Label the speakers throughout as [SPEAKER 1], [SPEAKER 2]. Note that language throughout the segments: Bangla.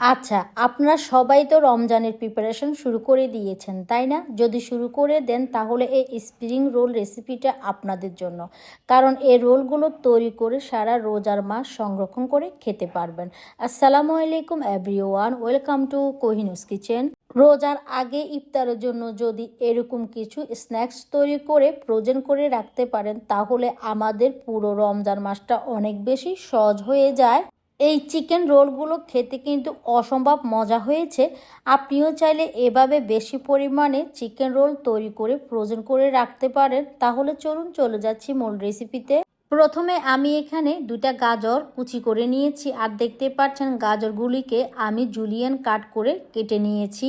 [SPEAKER 1] আচ্ছা আপনারা সবাই তো রমজানের প্রিপারেশন শুরু করে দিয়েছেন, তাই না? যদি শুরু করে দেন তাহলে এই স্প্রিং রোল রেসিপিটা আপনাদের জন্য। কারণ এই রোলগুলো তৈরি করে সারা রোজার মাস সংরক্ষণ করে খেতে পারবেন। আসসালামু আলাইকুম এভরিওয়ান ওয়েলকাম টু কোহিনুস কিচেন রোজার আগে ইফতারের জন্য যদি এরকম কিছু স্ন্যাক্স তৈরি করে ফ্রোজেন করে রাখতে পারেন, তাহলে আমাদের পুরো রমজান মাসটা অনেক বেশি সহজ হয়ে যায়। এই চিকেন রোলগুলো খেতে কিন্তু অসম্ভব মজা হয়েছে। আপনিও চাইলে এভাবে বেশি পরিমাণে চিকেন রোল তৈরি করে ফ্রোজেন করে রাখতে পারেন। তাহলে চলুন চলে যাচ্ছি মূল রেসিপিতে প্রথমে আমি এখানে দুটা গাজর কুচি করে নিয়েছি। আর দেখতে পাচ্ছেন গাজরগুলিকে আমি জুলিয়ান কাট করে কেটে নিয়েছি।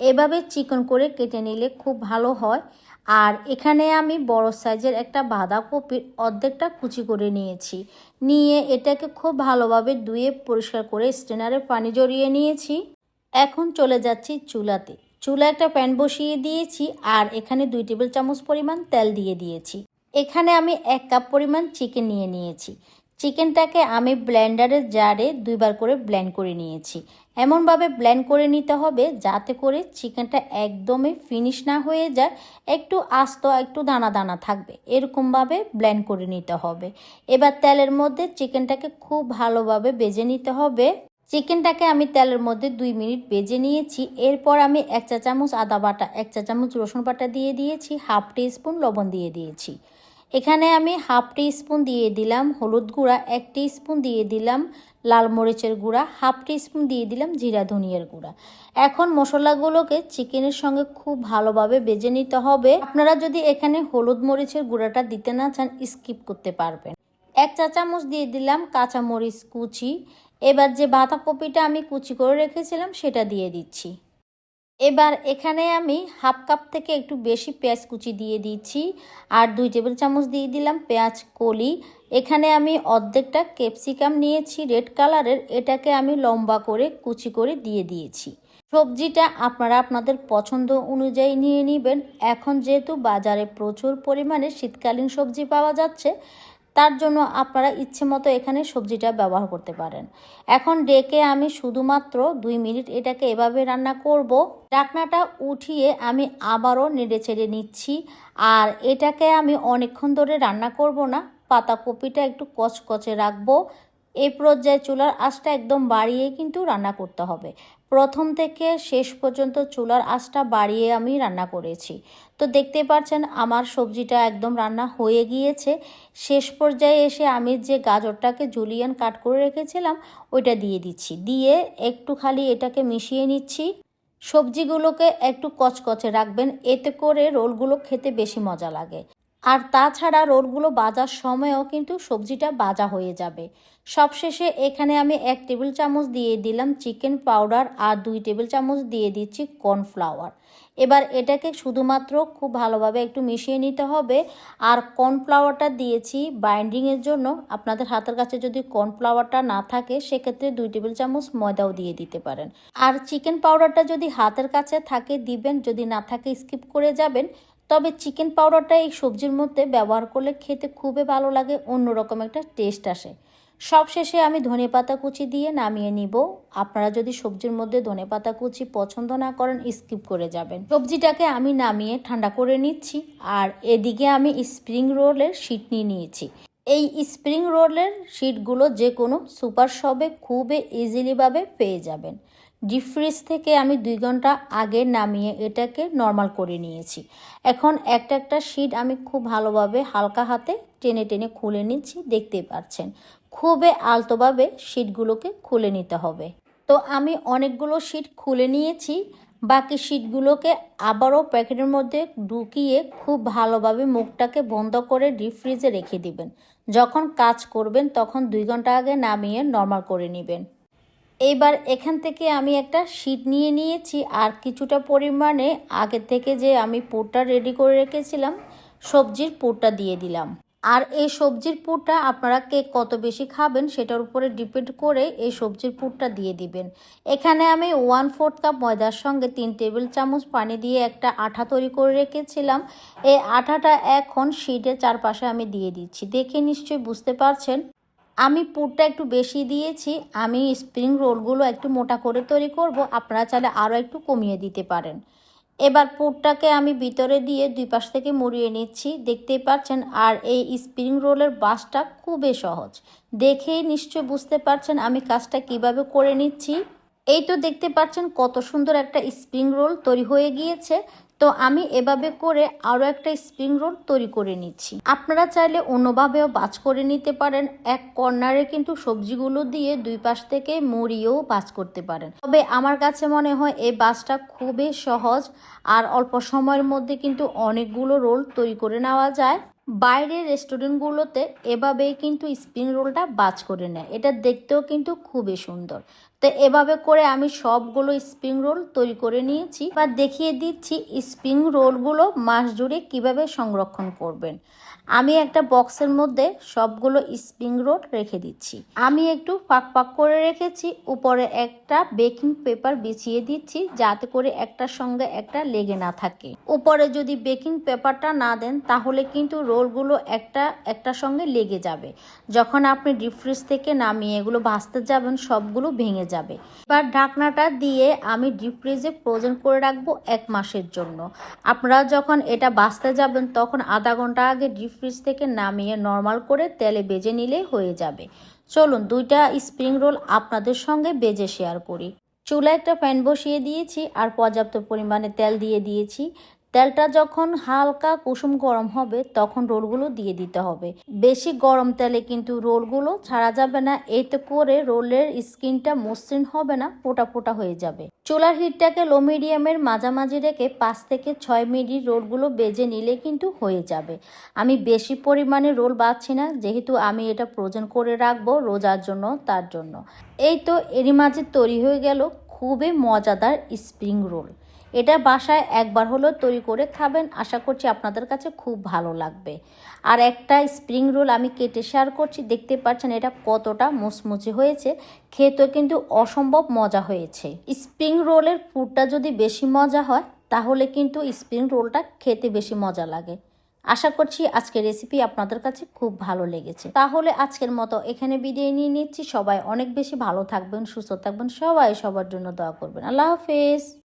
[SPEAKER 1] এভাবে চিকন করে কেটে নিলে খুব ভালো হয়। আর এখানে আমি বড় সাইজের একটা বাঁধাকপির অর্ধেকটা কুচি করে নিয়েছি। নিয়ে এটাকে খুব ভালোভাবে ধুয়ে পরিষ্কার করে স্টেনারে পানি জড়িয়ে নিয়েছি। এখন চলে যাচ্ছি চুলাতে। চুলা একটা প্যান বসিয়ে দিয়েছি আর এখানে দুই টেবিল চামচ পরিমাণ তেল দিয়ে দিয়েছি। এখানে আমি এক কাপ পরিমাণ চিকেন নিয়ে নিয়েছি। চিকেনটাকে আমি ব্লেন্ডারের জারে দুইবার করে ব্লেন্ড করে নিয়েছি। এমনভাবে ব্লেন্ড করে নিতে হবে যাতে করে চিকেনটা একদমই ফিনিশ না হয়ে যায়। একটু আস্ত, একটু দানা দানা থাকবে। এরকমভাবে ব্লেন্ড করে নিতে হবে। এবার তেলের মধ্যে চিকেনটাকে খুব ভালোভাবে বেজে নিতে হবে। চিকেনটাকে আমি তেলের মধ্যে দুই মিনিট বেজে নিয়েছি। এরপর আমি এক চা চামচ আদা বাটা, এক চা চামচ রসুন বাটা দিয়ে দিয়েছি, হাফ টি স্পুন লবণ দিয়ে দিয়েছি। এখানে আমি হাফ টি স্পুন দিয়ে দিলাম হলুদ গুঁড়া, এক টি স্পুন দিয়ে দিলাম লাল মরিচের গুঁড়া, হাফ টি স্পুন দিয়ে দিলাম জিরা ধনিয়ার গুঁড়া। এখন মশলাগুলোকে চিকেনের সঙ্গে খুব ভালোভাবে বেজে নিতে হবে। আপনারা যদি এখানে হলুদ মরিচের গুঁড়াটা দিতে না চান, স্কিপ করতে পারবেন। এক চা চামচ দিয়ে দিলাম কাঁচা মরিচ কুচি। এবার যে বাঁধাকপিটা আমি কুচি করে রেখেছিলাম, সেটা দিয়ে দিচ্ছি। এবার এখানে আমি হাফ কাপ থেকে একটু বেশি পেঁয়াজ কুচি দিয়ে দিচ্ছি আর দুই টেবিল চামচ দিয়ে দিলাম পেঁয়াজ কলি। এখানে আমি অর্ধেকটা ক্যাপসিকাম নিয়েছি, রেড কালারের। এটাকে আমি লম্বা করে কুচি করে দিয়ে দিয়েছি। সবজিটা আপনারা আপনাদের পছন্দ অনুযায়ী নিয়ে নেবেন। এখন যেহেতু বাজারে প্রচুর পরিমাণে শীতকালীন সবজি পাওয়া যাচ্ছে তার জন্য আপনারা ইচ্ছে মতো এখানে সবজিটা ব্যবহার করতে পারেন। এখন ডেকে আমি শুধুমাত্র দুই মিনিট এটাকে এভাবে রান্না করব। ডাকনাটা উঠিয়ে আমি আবারও নেড়ে ছেড়ে নিচ্ছি। আর এটাকে আমি অনেকক্ষণ ধরে রান্না করব না, পাতাকপিটা একটু কচকচে রাখব। এই পর্যায়ে চুলার আঁচটা একদম বাড়িয়ে কিন্তু রান্না করতে হবে। প্রথম থেকে শেষ পর্যন্ত চুলার আঁচটা বাড়িয়ে আমি রান্না করেছি। তো দেখতে পাচ্ছেন, আমার সবজিটা একদম রান্না হয়ে গিয়েছে। শেষ পর্যায়ে এসে আমি যে গাজরটাকে জুলিয়ান কাট করে রেখেছিলাম, ওইটা দিয়ে দিচ্ছি। দিয়ে একটু খালি এটাকে মিশিয়ে নিচ্ছি। সবজিগুলোকে একটু কচকচে রাখবেন, এতে করে রোলগুলো খেতে বেশি মজা লাগে। আর তাছাড়া রোলগুলো বাজার সময়ও কিন্তু সবজিটা বাজা হয়ে যাবে। সবশেষে এখানে আমি এক টেবিল চামচ দিয়ে দিলাম চিকেন পাউডার আর দুই টেবিল চামচ দিয়ে দিচ্ছি কর্নফ্লাওয়ার। এবার এটাকে শুধুমাত্র খুব ভালোভাবে একটু মিশিয়ে নিতে হবে আর কর্নফ্লাওয়ারটা দিয়েছি বাইন্ডিংয়ের জন্য। আপনাদের হাতের কাছে যদি কর্নফ্লাওয়ারটা না থাকে, সেক্ষেত্রে দুই টেবিল চামচ ময়দাও দিয়ে দিতে পারেন। আর চিকেন পাউডারটা যদি হাতের কাছে থাকে, দিবেন। যদি না থাকে, স্কিপ করে যাবেন। তবে চিকেন পাউডারটা এই সবজির মধ্যে ব্যবহার করলে খেতে খুবই ভালো লাগে, অন্যরকম একটা টেস্ট আসে। সবশেষে আমি ধনে পাতা কুচি দিয়ে নামিয়ে নিব। আপনারা যদি সবজির মধ্যে ধনে পাতা কুচি পছন্দ না করেন, স্কিপ করে যাবেন। সবজিটাকে আমি নামিয়ে ঠান্ডা করে নিচ্ছি আর এদিকে আমি স্প্রিং রোলের শিট নিয়ে নিয়েছি। এই স্প্রিং রোলের শিটগুলো যে কোনো সুপার শপে খুবই ইজিলিভাবে পেয়ে যাবেন। ডিপ ফ্রিজ থেকে আমি দুই ঘণ্টা আগে নামিয়ে এটাকে নর্মাল করে নিয়েছি। এখন একটা একটা শিট আমি খুব ভালোভাবে হালকা হাতে টেনে টেনে খুলে নিচ্ছি দেখতে পাচ্ছেন। খুবই আলতোভাবে শিটগুলোকে খুলে নিতে হবে। তো আমি অনেকগুলো শিট খুলে নিয়েছি, বাকি শিটগুলোকে আবারও প্যাকেটের মধ্যে ঢুকিয়ে খুব ভালোভাবে মুখটাকে বন্ধ করে ডিপ ফ্রিজে রেখে দিবেন। যখন কাজ করবেন তখন দুই ঘণ্টা আগে নামিয়ে নর্মাল করে নেবেন। এইবার এখান থেকে আমি একটা শিট নিয়ে নিয়েছি আর কিছুটা পরিমাণে আগে থেকে যে আমি পুরটা রেডি করে রেখেছিলাম, সবজির পুরটা দিয়ে দিলাম। আর এই সবজির পুরটা আপনারা কে কত বেশি খাবেন সেটার উপরে ডিপেন্ড করে এই সবজির পুরটা দিয়ে দিবেন। এখানে আমি ওয়ান ফোর্থ কাপ ময়দার সঙ্গে তিন টেবিল চামচ পানি দিয়ে একটা আঠা তৈরি করে রেখেছিলাম। এই আঠাটা এখন শিটের চারপাশে আমি দিয়ে দিচ্ছি। দেখে নিশ্চয়ই বুঝতে পারছেন? আমি পুরটা একটু বেশি দিয়েছি, আমি স্প্রিং রোলগুলো একটু মোটা করে তৈরি করব, আপনারা চাইলে আরও একটু কমিয়ে দিতে পারেন। এবার পুরটাকে আমি ভিতরে দিয়ে দুই পাশ থেকে মুড়িয়ে নিচ্ছি, দেখতেই পাচ্ছেন, আর এই স্প্রিং রোলের বাসটা খুবই সহজ। দেখেই নিশ্চয় বুঝতে পারছেন আমি কাজটা কীভাবে করে নিচ্ছি। এই তো দেখতে পাচ্ছেন কত সুন্দর একটা স্প্রিং রোল তৈরি হয়ে গিয়েছে। তো আমি এভাবে করে আরও একটা স্প্রিং রোল তৈরি করে নিচ্ছি। আপনারা চাইলে অন্যভাবেও বাজ করে নিতে পারেন। এক কর্নারে কিন্তু সবজিগুলো দিয়ে দুই পাশ থেকে মরিয়েও বাজ করতে পারেন। তবে আমার কাছে মনে হয় এই বাজটা খুবই সহজ আর অল্প সময়ের মধ্যে কিন্তু অনেকগুলো রোল তৈরি করে নেওয়া যায়। বাইরের রেস্টুরেন্টগুলোতে এভাবেই কিন্তু স্প্রিং রোলটা বাজ করে নেয়। এটা দেখতেও কিন্তু খুবই সুন্দর। তো এভাবে করে আমি সবগুলো স্প্রিং রোল তৈরি করে নিয়েছি বা দেখিয়ে দিচ্ছি স্প্রিং রোলগুলো মাস জুড়ে কীভাবে সংরক্ষণ করবেন। আমি একটা বক্সের মধ্যে সবগুলো স্প্রিং রোল রেখে দিচ্ছি। আমি একটু ফাঁক ফাঁক করে রেখেছি, উপরে একটা বেকিং পেপার বিছিয়ে দিচ্ছি যাতে করে একটার সঙ্গে একটা লেগে না থাকে। উপরে যদি বেকিং পেপারটা না দেন, তাহলে কিন্তু রোলগুলো একটা একটার সঙ্গে লেগে যাবে। যখন আপনি ডিপ ফ্রিজ থেকে নামিয়ে এগুলো ভাজতে যাবেন, সবগুলো ভেঙে যাবে। এবার ঢাকনাটা দিয়ে আমি ডিপ ফ্রিজে ফ্রোজেন করে রাখব এক মাসের জন্য। আপনারা যখন এটা বাঁচতে যাবেন, তখন আধা ঘণ্টা আগে ডিপ ফ্রিজ থেকে নামিয়ে নর্মাল করে তেলে বেজে নিলে হয়ে যাবে। চলুন দুইটা স্প্রিং রোল আপনাদের সঙ্গে বেজে শেয়ার করি। চুলা একটা প্যান বসিয়ে দিয়েছি আর পর্যাপ্ত পরিমাণে তেল দিয়ে দিয়েছি। তেলটা যখন হালকা কুসুম গরম হবে, তখন রোলগুলো দিয়ে দিতে হবে। বেশি গরম তেলে কিন্তু রোলগুলো ছাড়া যাবে না, এতে করে রোলের স্কিনটা মসৃণ হবে না, ফোটা ফোটা হয়ে যাবে। চুলার হিটটাকে লো মিডিয়ামের মাঝামাঝি রেখে পাঁচ থেকে ছয় মিনিট রোলগুলো বেজে নিলে কিন্তু হয়ে যাবে। আমি বেশি পরিমাণে রোল বাঁচছি না, যেহেতু আমি এটা প্রয়োজন করে রাখব রোজার জন্য, তার জন্য। এই তো এরই মাঝে তৈরি হয়ে গেল খুবই মজাদার স্প্রিং রোল। এটা বাসায় একবার হলেও তৈরি করে খাবেন। আশা করছি আপনাদের কাছে খুব ভালো লাগবে। আর একটা স্প্রিং রোল আমি কেটে শেয়ার করছি। দেখতে পাচ্ছেন এটা কতটা মুচমুচে হয়েছে। খেতে কিন্তু অসম্ভব মজা হয়েছে। স্প্রিং রোলের ফুডটা যদি বেশি মজা হয়, তাহলে কিন্তু স্প্রিং রোলটা খেতে বেশি মজা লাগে। আশা করছি আজকের রেসিপি আপনাদের কাছে খুব ভালো লেগেছে। তাহলে আজকের মতো এখানে বিদায় নিয়ে নিচ্ছি। সবাই অনেক বেশি ভালো থাকবেন, সুস্থ থাকবেন। সবাই সবার জন্য দোয়া করবেন। আল্লাহ হাফেজ।